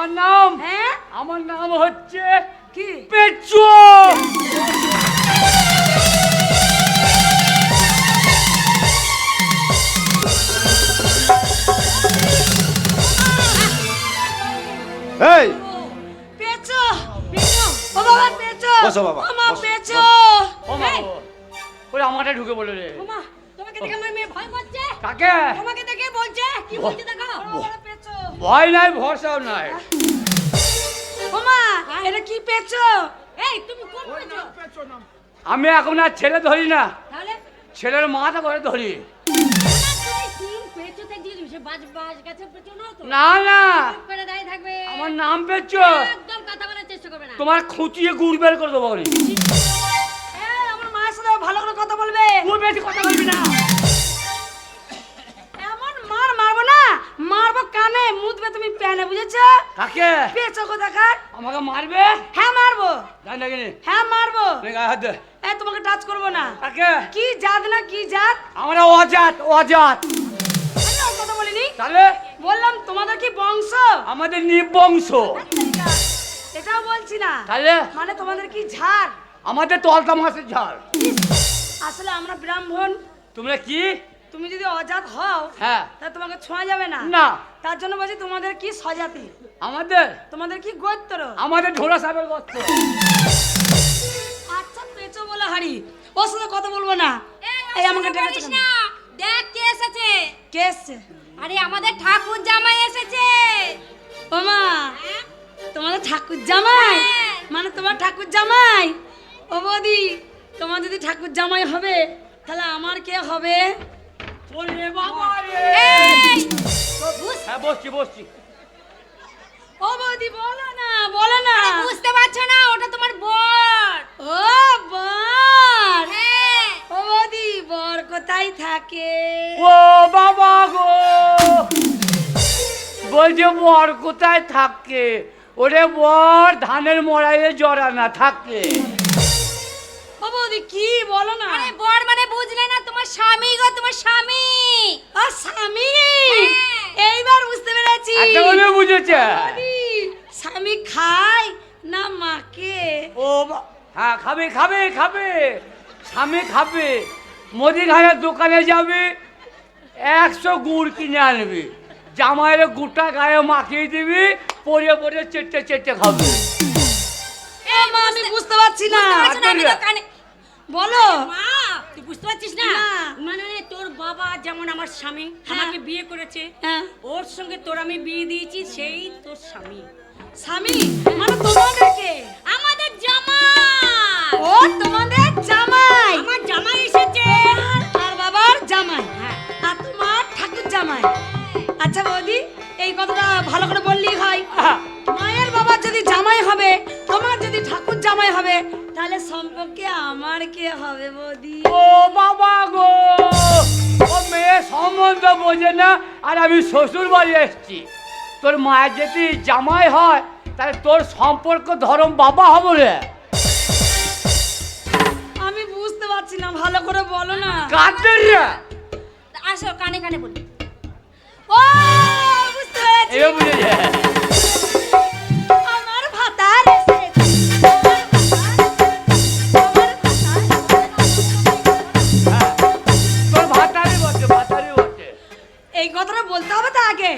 আমার নাম? হ্যাঁ? আমার নাম হচ্ছে কি? পেচু। এই! পেছো পেছো ও বাবা পেছো বসো বাবা, ও মা বসো, ও মা ওরে আমারটা ঢুকে বলে রে। ও মা তোমাকে দেখে আমার মেয়ে ভয় করছে? কাকে? তোমাকে দেখে বলছে? কি বলছে দেখো? ভয় নাই ভরসাও নাই। ও মা এটা কি পেছো এই তুমি কোন পেছো আমি এখন আর ছেলে ধরি না। তাহলে? ছেলের মাথা করে ধরি। না না। না দাঁড়িয়ে থাকবে। আমার নাম পেচু। একদম কথা বলার চেষ্টা করবে তোমার খুঁচিয়ে গুড় বের করে দেবো আমার মায়ের সাথে ভালো করে কথা বলবে। তুই বেশি কথা বলবি না। মারবো কানে? মুদবে তুমি প্যানে বুঝেছ? কাকে? পেছো কো দেখার? আমাকে মারবে? হ্যাঁ মারবো। জানি না কিনি। হ্যাঁ মারবো। গায়ে হাত দে। এই তোমাকে টাচ করব না। কাকে? কি জাত না কি জাত? আমরা অজাত অজাত। আমি কথা বলিনি। তাহলে? বললাম তোমাদের কি বংশ? আমাদের নিবংশ। এটাও বলছি না। তাহলে? মানে তোমাদের কি ঝাড়? আমাদের তলতা মাছের ঝাড়। আসলে আমরা ব্রাহ্মণ। তোমরা কি? তুমি যদি অজাত হও হ্যাঁ। তাহলে তোমাকে ছোঁয়া যাবে না। না। তার জন্য বলছি তোমাদের কি সজাতি আমাদের? তোমাদের কি গোত্র? আমাদের ঢোলা সাহেবের গর্ত আচ্ছা পেছো বলে হাড়ি। ওর সাথে কথা বলব না। এই আমাকে ডেকেছে কেন? দেখ কে এসেছে? কে এসেছে? আরে আমাদের ঠাকুর জামাই এসেছে। ও মা তোমাদের ঠাকুর জামাই? হ্যাঁ। মানে তোমার ঠাকুর জামাই? ও বৌদি তোমার যদি ঠাকুর জামাই হবে তাহলে আমার কে হবে? ওরে বাবা রে। এই! হ্যাঁ বসছি বসছি। ও বৌদি বলো না বলো না। বুঝতে পারছ না ওটা তোমার বর। ও বর। হ্যাঁ। ও বৌদি বর কোথায় থাকে? ও বাবা গো! বলছে বর কোথায় থাকে? ওরে বর ধানের মড়াইয়ে জড়া না থাকে। বৌদি কি বলো না? আরে বর মানে বুঝলে না তোমার স্বামী গো তোমার স্বামী। ও স্বামী? হ্যাঁ। এইবার বুঝতে পেরেছি। একটা বলে বুঝেছে। স্বামী খায় না মাকে? ও হ্যাঁ খাবে খাবে খাবে। স্বামী খাবে। মুদিখানার দোকানে যাবে একশো গুড় কিনে আনবি। জামাইয়ের গুটা গায়ে মাখিয়ে দিবি পরে পরে চেটে চেটে খাবে। আমি বুঝতে পারছি না। বলো। মা তুই বুঝতে পারছিস না? না। মানে তোর বাবা যেমন আমার স্বামী আমাকে বিয়ে করেছে হ্যাঁ। ওর সঙ্গে তোর আমি বিয়ে দিয়েছি সেই তোর স্বামী। স্বামী? মানে তোমাদেরকে? আমাদের জামাই। ও তোমাদের জামাই? আমার জামাই এসেছে। আর বাবার জামাই? হ্যাঁ। আর তোমার ঠাকুর জামাই? আচ্ছা বৌদি এই কথাটা ভালো করে বললেই হয়। মায়ের বাবার যদি জামাই হবে তোমার যদি ঠাকুর জামাই হবে? তাহলে সম্পর্কে আমার কে হবে বৌদি? ও বাবা গো! ও মেয়ে সম্বন্ধ বোঝে না আর আমি শ্বশুর বাড়ি এসছি। তোর মায়ের যদি জামাই হয় তাহলে তোর সম্পর্ক ধরম বাবা হবে রে। আমি বুঝতে পারছি না ভালো করে বলো না। কাঁদতে রে। আসো কানে কানে বলি। ও বুঝতে পেরেছি। এবার বুঝেছে কথাটা বলতে হবে তো আগে।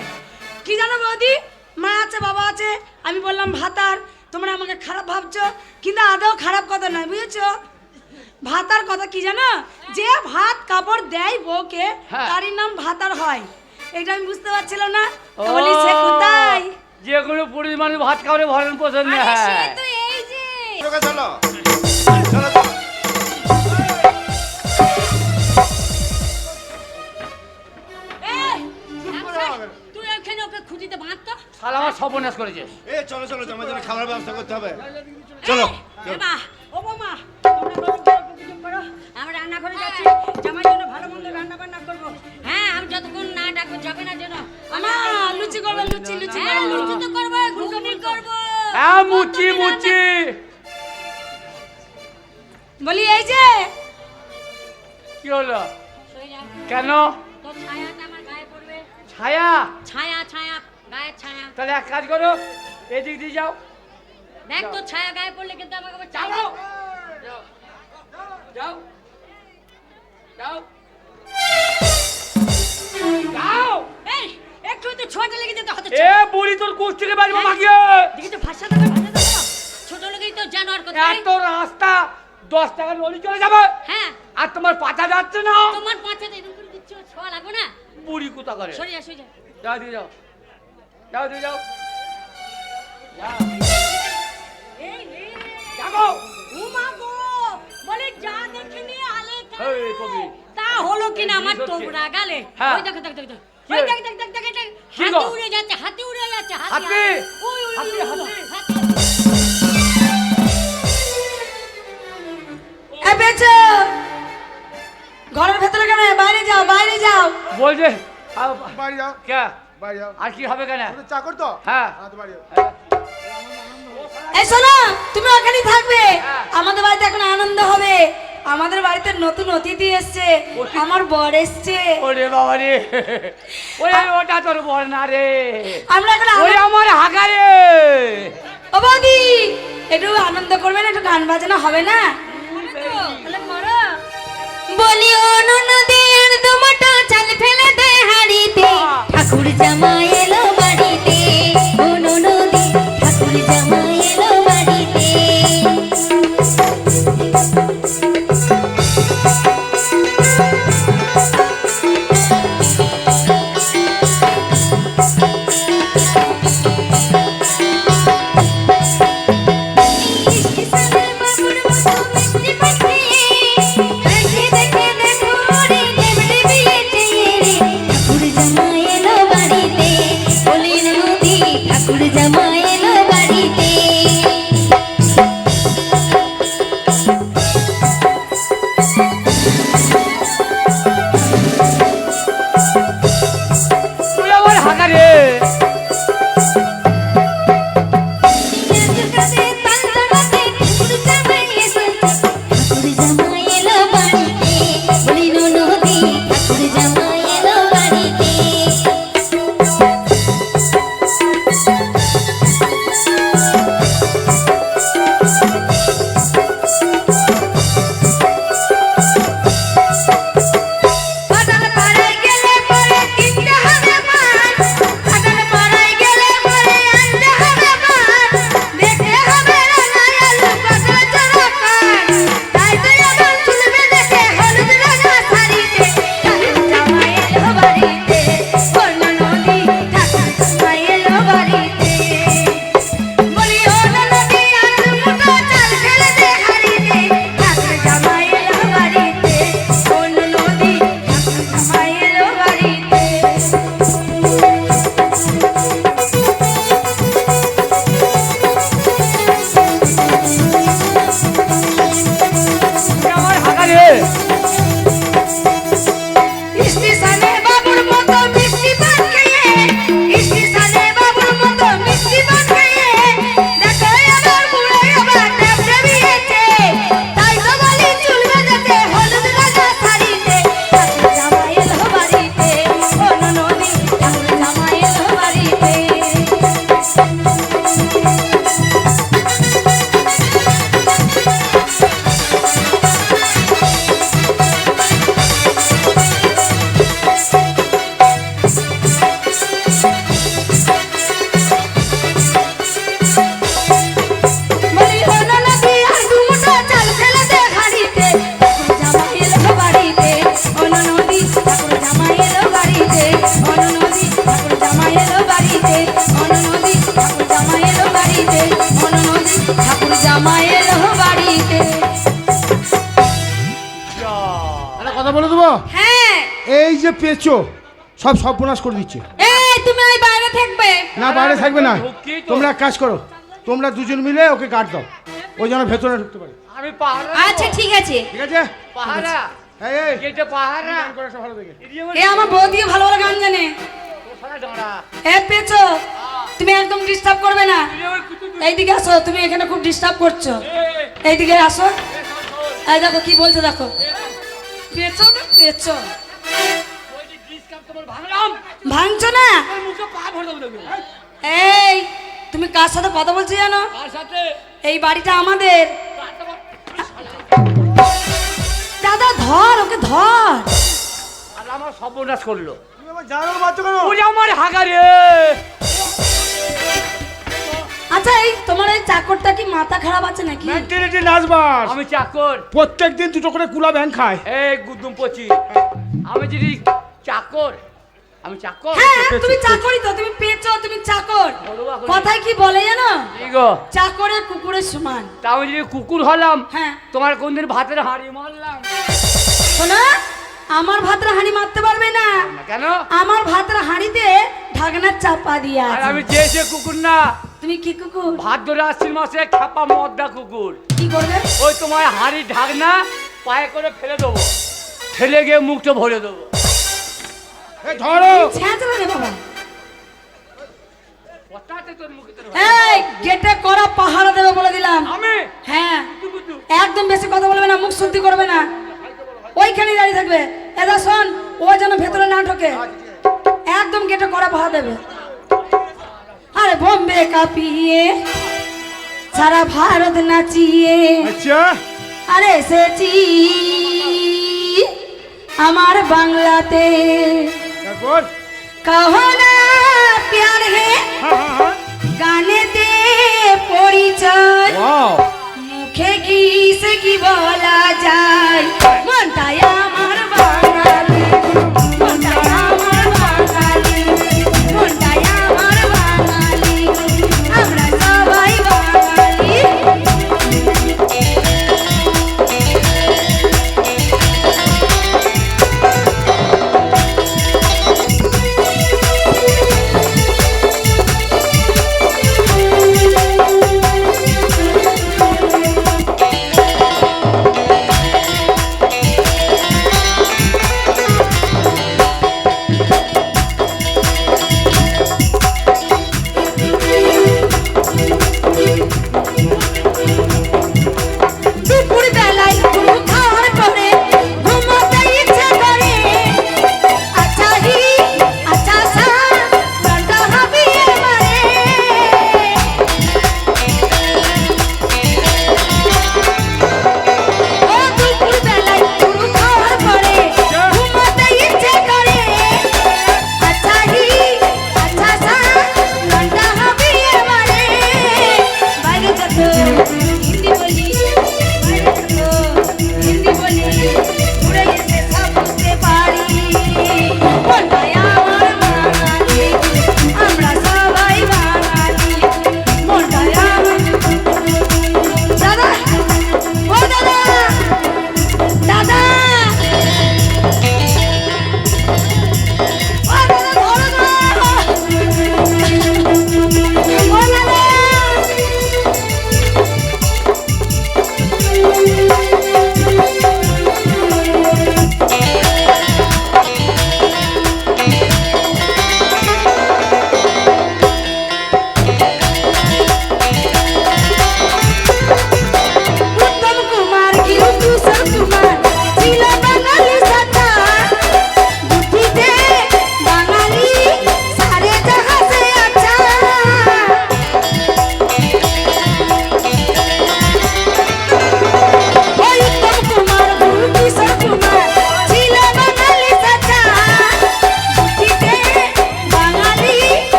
কি জানো বৌদি? মা আছে বাবা আছে আমি বললাম ভাতার তোমরা আমাকে খারাপ ভাবছ কিন্তু আদৌ খারাপ কথা নয় বুঝেছ? ভাতার কথা কি জানো? যে ভাত কাপড় দেয় বউকে হ্যাঁ। তারই নাম ভাতার হয়। এটা আমি বুঝতে পারছিলাম না তো বলি সে কোথায়? যে কোনো পুরুষ মানুষ ভাত খাওয়ারে ভরণ পোষণ আরে সে হ্যাঁ। তো এই যে। শালা আমার সর্বনাশ করেছে এ চলো চলো তোমার জন্য খাবার ব্যবস্থা করতে হবে। চলো। মা ও মা আমরা রান্না করে। যাচ্ছি জামাই জন্য ভালো মন্দ রান্না বান্না করব। হ্যাঁ আমি যতক্ষণ না ডাকবো যাবে না যেন। আমা লুচি করবে লুচি লুচি হ্যাঁ লুচি তো করব ঘুগনি করব। হ্যাঁ মুচি মুচি। বলি এই যে। কি হলো? কেন? ছায়া? ছায়া ছায়া। গায়ের ছায়া। তাহলে এক কাজ করো এদিক দিয়ে যাও। দেখ তোর ছায়া গায়ে পড়লে কিন্তু আমাকে আবার যাও। যাও। যাও। এই একটু তো ছোঁয়াটা লেগে যেত হতে এ বুড়ি তোর কুচ থেকে বাজবো মাগিয়ে দেখি তো ভাষা ভাষা ছোট তো জানোয়ার কথা এত রাস্তা দশ টাকা লরি চলে যাবে। হ্যাঁ। আর তোমার পাতা যাচ্ছে না। তোমার পাঁচে এরকম করে দিচ্ছ ছোঁয়া লাগবে না? বুড়ি কোথা করে? সরে যা যাও দিয়ে যাও। যাও দিয়ে যাও যাও। এই রে যাব উমা গো বলে যা দেখে নিয়ে আলে তা। এই কবি। তা হলো কিনা আমার জিনিস হচ্ছে। তোমরা গালে হ্যাঁ। ওই দেখো দেখো দেখো দেখো। কি ওই হয়েছে? দেখ দেখ দেখ দেখ দেখ কি হাতি গো? উড়ে যাচ্ছে হাতি উড়ে যাচ্ছে হাতি? ওই ওই হাতি, ওই, ওই, হাতি? হাতি এ বেচো ঘরের ভেতরে কেন বাইরে যাও বাইরে যাও বলছে আ, বাড়ি যাও কে বাড়ি যাও আর কি হবে কেন? চাকর তো? হ্যাঁ। তো বাড়ি যাও। এই শোনো তুমি ওখানেই থাকবে। হ্যাঁ। আমাদের বাড়িতে এখন আনন্দ হবে। আমাদের বাড়িতে নতুন অতিথি এসছে। আমার বর এসছে। ওরে বাবা রে। ওরে ওটা তোর বল না রে। আমরা এখন ওরে আমার হাগা রে। ও বৌদি একটু আনন্দ করবেন একটু গান বাজনা হবে না? বলি ও ননদের দুমটো চাল ফেলে দে। হাড়িতে ঠাকুর জামাই এলো বাড়িতে। এই যে পেঁচো সব সর্বনাশ করে দিচ্ছে। এই তুমি ওই বাইরে থাকবে। না বাইরে থাকবে না। তোমরা এক কাজ করো তোমরা দুজন মিলে ওকে গার্ড দাও। ওই যেন ভেতরে ঢুকতে পারে। আমি পাহারা আচ্ছা ঠিক আছে। ঠিক আছে? পাহারা। এই এই। গেটে পাহারা। গান করে একটা ভালো দেখে। এদিকে আমার- এ আমার বৌদিকে ভালো ভালো গান জানে। এ পেছো তুমি একদম ডিস্টার্ব করবে না। এইদিকে আসো তুমি এখানে খুব ডিস্টার্ব করছ। এই, এইদিকে আসো। এই দেখো কি বলছে দেখো। পেছো না? পেছো ওই যে ডিসকাপ তোমার ভাঙলাম। ভাঙছো না? এই তুমি কার সাথে কথা বলছো জানো? সাথে? এই বাড়িটা আমাদের। দাদা ধর ওকে ধর। আমার সর্বনাশ করল। কেন ওই আমার হাগারে। আচ্ছা এই তোমার এই চাকরটা কি মাথা খারাপ আছে নাকি? মেন্টালিটি নাচবাস আমি চাকর। প্রত্যেক দিন দুটো করে কুলা ব্যাংক খায়। এই গুদুম পচি। আমি যদি চাকর আমি চাকর। হ্যাঁ তুমি চাকরই তো তুমি পেয়েছ তুমি চাকর। বলো কথায় কি বলে জানো? কি গো? চাকরে কুকুরের সমান। তা আমি যদি কুকুর হলাম হ্যাঁ। তোমার কোনদিন ভাতের হাঁড়ি মারলাম? শোনা আমার ভাতরা হাঁড়ি মারতে পারবে না। কেন? আমার ভাতরা হাঁড়িতে ঢাকনার চাপা দিয়ে আমি চেয়েছে কুকুর না তুমি কি কুকুর? ভাত ধরে আশ্বিন মাসে খাপা মদ্দা কুকুর। কি করবে? ওই তোমার হাঁড়ি ঢাকনা পায়ে করে ফেলে দেবো। ফেলে গিয়ে মুখটা ভরে দেবো। এই ধরো! ছেঁচড়া রে বাবা কথাতে তোর মুখে তোর এই গেটে করা পাহারা দেবে বলে দিলাম। আমি? হ্যাঁ। একদম বেশি কথা বলবে না মুখ শুদ্ধি করবে না। ওইখানেই দাঁড়িয়ে থাকবে। এদা শোন ও যেন ভেতরে না ঢোকে। একদম গেটে করা পাহারা দেবে। আরে বোম্বে কাঁপিয়ে সারা ভারত নাচিয়ে। আচ্ছা। আরে এসেছি আমার বাংলাতে। তারপর? না প্যার হে হ্যাঁ হ্যাঁ হ্যাঁ। গানেতে পরিচয়। মুখে কি সে কি বলা যায়? মনটাই আমার বাঙালি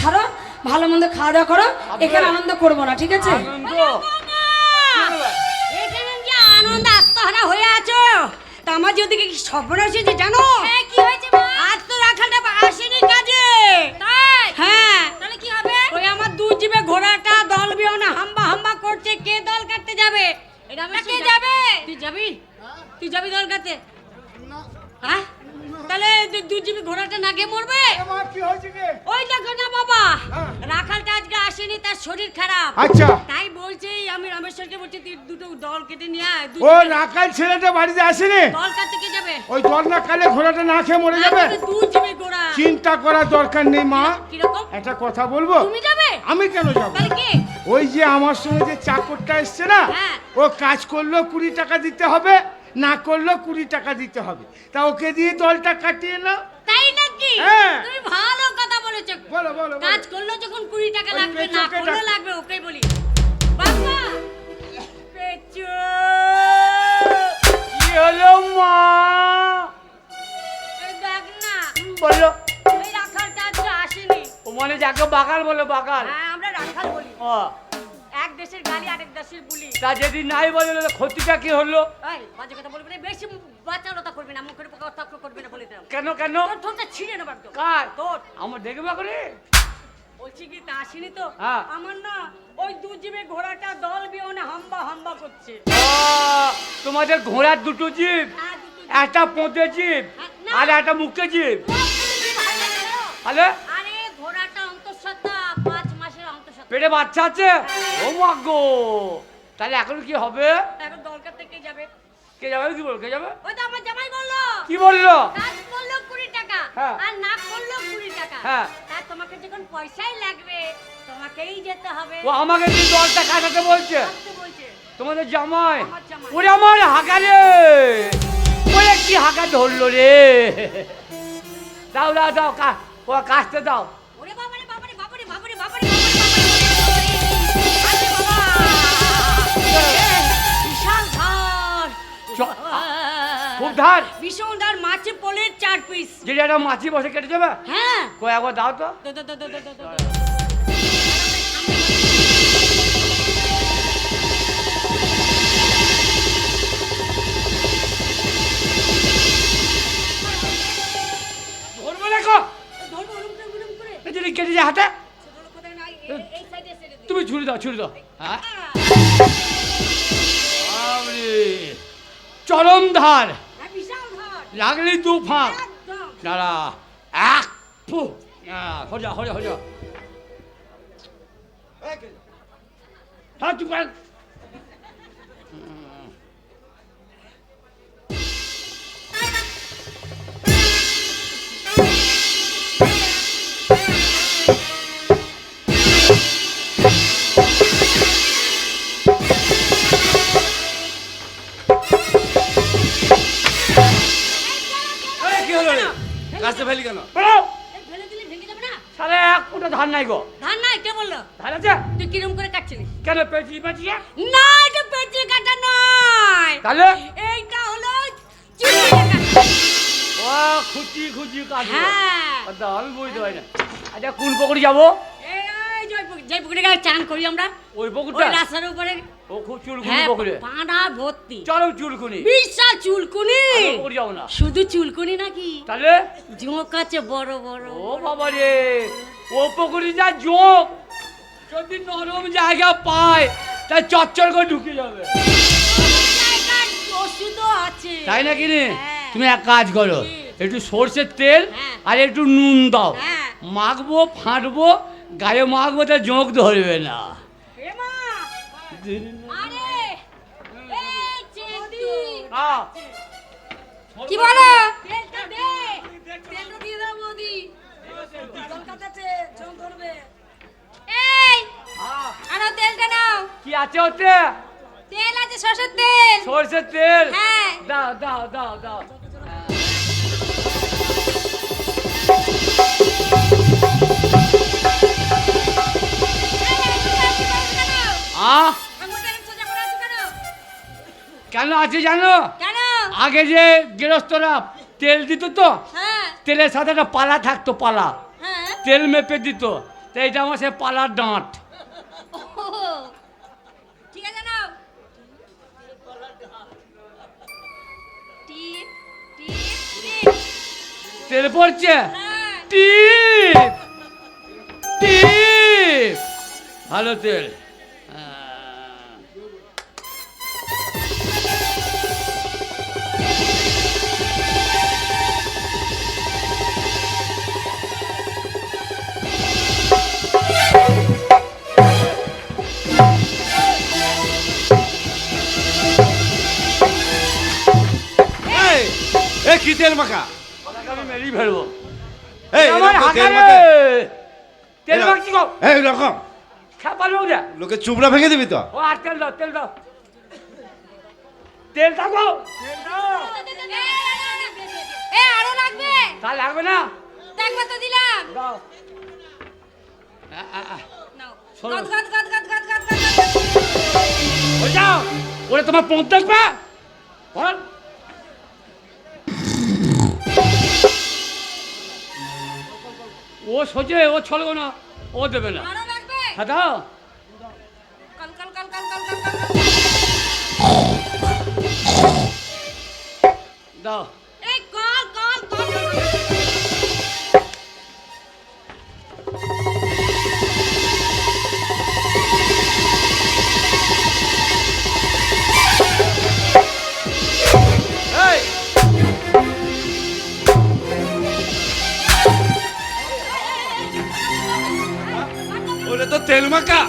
ছাড়ো ভালো মন্দ খাওয়া দাওয়া করো এখানে আনন্দ করব না ঠিক আছে? আনন্দ। এখানে যে আনন্দ আত্মহারা হয়ে আছো তা আমার যদি কি স্বপ্ন এসেছে জানো? হ্যাঁ কি হয়েছে মা? আজ তো রাখালটা আসেনি কাজে। হ্যাঁ। তাহলে কি হবে? ওই আমার দু জিবে ঘোড়াটা দল বিহনে হাম্বা হাম্বা করছে কে দল কাটতে যাবে? এটা কে যাবে? তুই যাবি? তুই যাবি দল কাটতে? হ্যাঁ? তাহলে দু- জিবি ঘোড়াটা না গিয়ে মরবে ওই দেখো না বাবা হ্যাঁ। রাখালটা আজকে আসেনি তার শরীর খারাপ। আচ্ছা। তাই বলছি আমি রামেশ্বরকে বলছি তুই দুটো দল কেটে নিয়ে আয় ও রাখাল ছেলেটা বাড়িতে আসেনি? দল কাটতে কে যাবে? ওই দল না কালে ঘোড়াটা না খেয়ে মরে যাবে? দু জিবি ঘোড়া। চিন্তা করার দরকার নেই মা। কীরকম? একটা কথা বলব? তুমি যাবে? আমি কেন যাব? তাহলে কে? ওই যে আমার সঙ্গে যে চাকরটা এসছে না হ্যাঁ। ও কাজ করলেও কুড়ি টাকা দিতে হবে। না করলেও কুড়ি টাকা দিতে হবে। তা ওকে দিয়ে দলটা কাটিয়ে নাও। তাই নাকি? হ্যাঁ। তুমি ভালো কথা বলেছ। বলো বলো বলো। কাজ করল যখন কুড়ি টাকা লাগবে না করলে লাগবে ওকেই বলি। বাবা! পেঁচো! কি হলো মা? দেখ না। বলল এই রাখালটা আজকে আসেনি। ও মানে যাকে বাকাল বলে বাকাল হ্যাঁ আমরা রাখাল বলি। ও। দেশের গালি আরেক দেশের বুলি। তা যদি নাই বলে ক্ষতিটা কি হলো? এই বাজে কথা বলবি না বেশি বাচ্চালতা করবি না মুখের উপর কথা করবি না বলে দিলাম। কেন কেন? তোর ঠোঁটটা ছিঁড়ে নেবার তো কার? তোর। আমার দেখবে করে বলছি কি তা আসেনি তো? হ্যাঁ। আমার না ওই দু জিবে ঘোড়াটা দল বিহনে হাম্বা হাম্বা করছে। তোমাদের ঘোড়ার দুটো জীব হ্যাঁ। একটা পোঁতে জীব আর একটা মুখে জীব। ও, পেটে বাচ্চা আছে? ও মা গো! তাহলে এখন কি হবে? এখন দরকার থেকে যাবে? কে যাবে? কি বল কে যাবে? ওই তো আমার জামাই বলল। কি বলল? কাজ করল কুড়ি টাকা হ্যাঁ। আর না করল কুড়ি টাকা। হ্যাঁ। তা তোমাকে যখন পয়সাই লাগবে তোমাকেই যেতে হবে। ও আমাকে কি দলটা কাটাতে বলছে। তোমাদের জামাই। ওরে আমার হাঁকা রে ওরে কি হাঁকা ধরলো রে? দাও দাও দাও কা ও কাজতে দাও। খুব ধার ভীষণ ধার মাছে পোলের চার পিস যেটা একটা মাছি বসে কেটে যাবে হ্যাঁ। কই একবার দাও তো। কেটে যায় হাতে। ছেড়ে। তুমি ছুরি দাও ছুরি দাও। হ্যাঁ। চরম ধার। লাগলি দু ফাঁক। দাঁড়া এক ফু। হজা হজা হজা হ্যাঁ চুপ কাজটা ফেলি কেন? ফেলে দিলে ভেঙে যাবে না? তাহলে এক ফুটা ধান নাই গো। ধার নাই, কে বলল? ধান আছে? তুই কিরম করে কাটছিলিস? কেন পেঁচি পেঁচিয়ে না, এটা পেঁচিয়ে কাটা নয়। তাহলে? এইটা হলো ও খুচি খুচি কাটবো। হ্যাঁ। আচ্ছা, আমি বুঝতে পারি না। আচ্ছা কোন পুকুরে যাব? এই, এই যে পুকুরে গিয়ে চান করি আমরা। ওই ওই পুকুরটা রাস্তার উপরে। ও খুব চুলকুনি হ্যাঁ পুকুরে পাড়া ভর্তি। চরম চুলকুনি। বিশাল চুলকুনি। পুকুরে যাব না। শুধু চুলকুনি নাকি? তাহলে? জোঁক আছে বড় বড় ও বাবা রে ও পুকুরে যা যোগ যদি নরম জায়গা পায় তা চচ্চর করে ঢুকে যাবে। ওষুধও আছে। তাই না কিনে হ্যাঁ। তুমি এক কাজ করো একটু সর্ষের তেল হ্যাঁ। আর একটু নুন দাও। মাখবো ফাটবো গায়ে মাখবো তা জোঁক ধরবে না। কি বলো? কি আছে ওতে? তেল আছে সরষের তেল। সর্ষের তেল? হ্যাঁ। দাও দাও দাও দাও। আহ কেন? আছে জানো? কেন? আগে যে গৃহস্থরা তেল দিত তো হ্যাঁ। তেলের সাথে একটা পালা থাকতো পালা। হ্যাঁ। তেল মেপে দিত তো এইটা আমার সে পালার ডাঁট ঠিক আছে তেল পড়ছে? হ্যাঁ। টিপ টিপ। ভালো তেল। কি তেল মাখা। আমি মেরি ফেলব এই আমার তেল মাখ। কি। কও এই রকম খাবার লোক যা লোকে চুবড়া ভেঙে দিবি তো? ও আর তেল দাও তেল দাও। তেল দাও তেল দাও। এ আরও লাগবে? তা লাগবে না। দেখবা তো দিলাম। দাও। গদ গদ গদ ওরে তোমার পৌঁছ দেখবা বল। ও সোজে ও ছলগো না ও দেবে না। হ্যাঁ দাও দাও। তেল মাখা।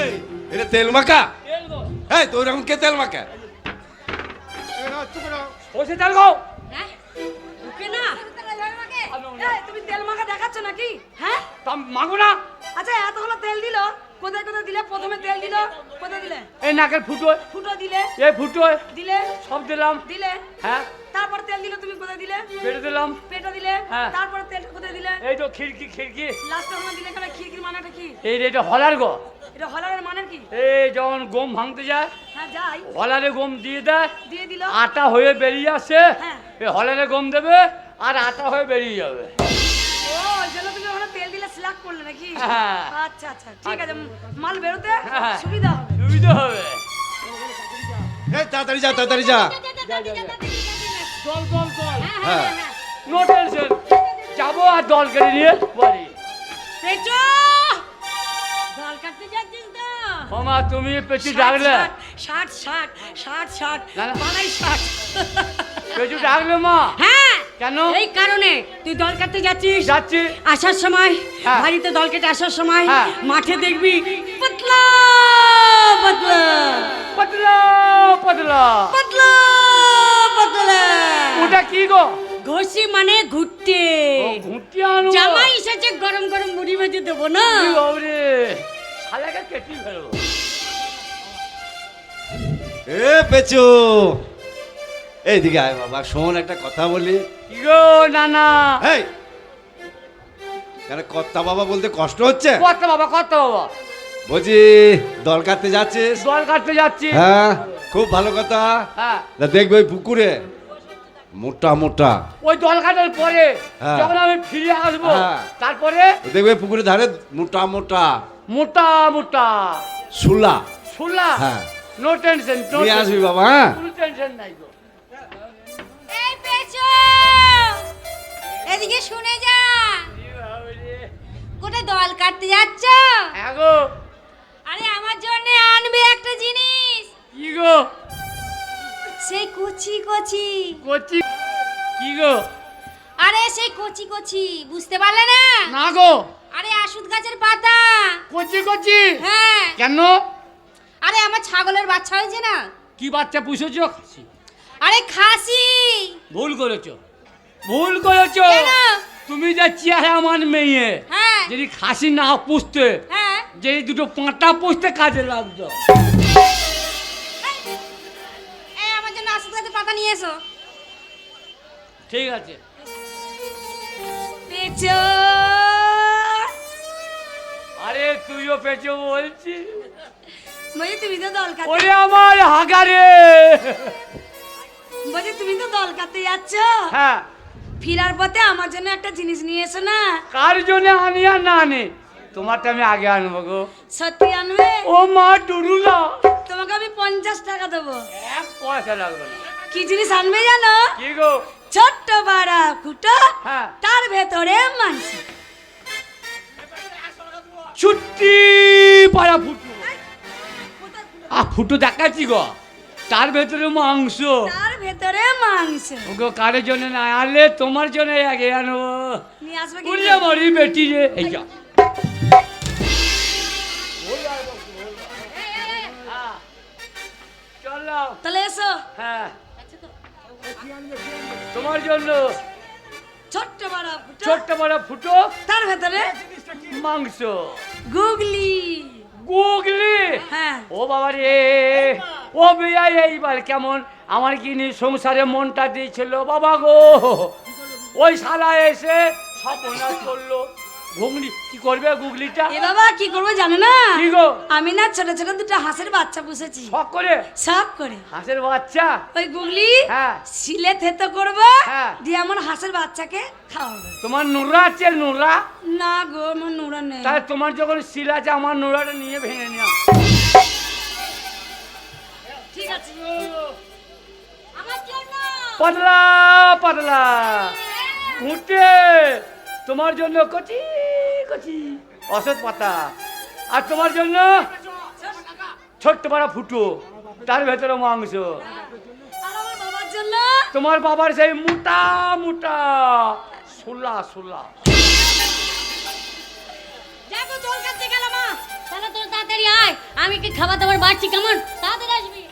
এই এটা তেল মাখা? এই তো ওরকম কে তেল মাখা? ওসে তেল গো হ্যাঁ? ওকে না। এই, তুমি তেল মাখা দেখাচ্ছ নাকি? হ্যাঁ? তা মাগো না। আচ্ছা এতগুলো তেল দিল। কোথায় কোথায় দিলে? প্রথমে তেল দিল। কোথায় দিলে? এই নাকের ফুটো। ফুটো দিলে। এই ফুটো। দিলে? সব দিলাম। দিলে? হ্যাঁ? তারপর তেল দিলে তুমি কোথায় দিলে পেটে দিলাম পেটে দিলে হ্যাঁ। তারপর তেলটা কোথায় দিলে এই তো খিড়কি খিড়কি লাস্টে ওখানে দিলে কেন খিরকির মানেটা কি এই রে, এটা হলার গো এটা হলারের মানে কি এই যখন গম ভাঙতে যায় হ্যাঁ যাই হলারে গম দিয়ে দেয় দিয়ে দিল আটা হয়ে বেরিয়ে আসে হ্যাঁ। এই হলারে গম দেবে আর আটা হয়ে বেরিয়ে যাবে ও ওই জন্য তুমি ওখানে তেল দিলে স্লাক করলে নাকি হ্যাঁ। আচ্ছা আচ্ছা ঠিক আছে মাল বেরোতে হ্যাঁ। সুবিধা হবে সুবিধা হবে এই তাড়াতাড়ি যা তাড়াতাড়ি যা দল দল দল হ্যাঁ নো টেনশন যাব আর দল কেটে নিয়ে বাড়ি পেঁচো! জল কাটতে যাচ্ছিস তো? মামা তুমি ডাকলে? ষাট ষাট ষাট ষাট। ষাট ডাকলে মা? হ্যাঁ। কেন? এই কারণে তুই দল কাটতে যাচ্ছিস। যাচ্ছি। আসার সময় হ্যাঁ। বাড়িতে দল কেটে আসার সময় হ্যাঁ। মাঠে দেখবি পাতলা পাতলা। পাতলা পাতলা। পাতলা পাতলা। ওটা কি গো? ঘষি মানে ঘুরতে ও ঘুঁটি আনো জামাই এসেছে গরম গরম মুড়ি ভেজে দেবো না? কি বাবরে। শালাকে কেটে ফেলব এ পেচু। এইদিকে আয় বাবা শোন একটা কথা বলি। কি গো নানা? এই কেন কর্তা বাবা বলতে কষ্ট হচ্ছে? কত বাবা কত বাবা। বলছি দল কাটতে যাচ্ছিস? জল কাটতে যাচ্ছি। হ্যাঁ খুব ভালো কথা। হ্যাঁ। দেখবে ওই পুকুরে। মোটা মোটা। ওই দল কাটার পরে হ্যাঁ। যখন আমি ফিরে আসব হ্যাঁ। তারপরে দেখবে পুকুরের ধারে মোটা মোটা। মোটা মোটা। সুলা। সুলা? হ্যাঁ। নো টেনশন নিয়ে আসবি বাবা হ্যাঁ। কোনো টেনশন নাই গো। এই পেঁচো এদিকে শুনে যা। কোথায় দল কাটতে যাচ্ছ? হ্যাঁ গো। আরে আমার জন্য আনবে একটা জিনিস। কি গো? সেই কচি কচি। কচি কি গো? আরে সেই কচি কচি বুঝতে পারলে না? না গো। আরে আশুদ গাছের পাতা। কচি কচি। হ্যাঁ। কেন? আরে আমার ছাগলের বাচ্চা হয়েছে না। কি বাচ্চা পুষেছ? খাসি। আরে খাসি। ভুল করেছ। ভুল করেছ। তুমি যে চেহারা আমার মেয়ে। হ্যাঁ। যদি খাসি না পুষতে হ্যাঁ। যে দুটো পাঁটা পুষতে কাজে লাগতো। নিয়ে এসো ঠিক আছে। পেঁচো। আরে তুইও পেছো বলছি বলছি তুমি তো দল কাটতে ওরে আমার হাগারে। বলছি তুমি তো দল কাটতে যাচ্ছ? হ্যাঁ। ফিরার পথে আমার জন্য একটা জিনিস নিয়ে এসো না। কার জন্য আনি আর না আনি? তোমারটা আমি আগে আনব গো। সত্যি আনবে? ও মা টুরুলা তোমাকে আমি পঞ্চাশ টাকা দেবো। এক পয়সা লাগবে না। কি জিনিস আনবে জানো? কি গো? ছোট্ট বাড়া ফুটো হ্যাঁ। তার ভেতরে মাংস। ছুটি পাড়া ফুটো। আ ফুটো দেখাচ্ছি গো। তার ভেতরে মাংস। তার ভেতরে মাংস। ওগো কারের জন্য না আনলে? তোমার জন্য আগে আনব। নিয়ে আসবে কি মারি বেটি রে। এই যা হ্যাঁ। চলো। তাহলে এসো। হ্যাঁ। তোমার জন্য ছোট্ট বাড়া ফুটো। ছোট্ট বড় ফুটো। তার ভেতরে মাংস। গুগলি। গুগলি? হ্যাঁ। ও বাবা রে। ও বিয়া এইবার কেমন? আমার কি নি সংসারে মনটা দিয়েছিল। বাবা গো ওই শালা এসে সপনাশ করল। ঘুগলি কি করবে গুগলিটা এ বাবা কি করব জানো না? কি গো? আমি না ছোট ছোট দুটো হাঁসের বাচ্চা পুষেছি। শখ করে? সব করে। হাঁসের বাচ্চা? ওই গুগলি হ্যাঁ। শিলে থেতো করব হ্যাঁ। দিয়ে আমার হাঁসের বাচ্চাকে খাওয়াবো। তোমার নুরা আছে নুরা? না গো আমার নুরা নেই। তাহলে তোমার যখন শিল আছে আমার নুরাটা নিয়ে ভেঙে নিও। ঠিক আছে। আমার জন্য। পাতলা পাতলা। ঘুটে তোমার জন্য কচি কচি। অসৎ পাতা। আর তোমার জন্য ছোট্ট পাড়া ফুটো, তার ভেতরে মাংস। তোমার বাবার সেই মোটা মোটা, সোলা সোলা। আমি কি খাবার দাবার বাড়ছি কেমন? তাড়াতাড়ি আসবি।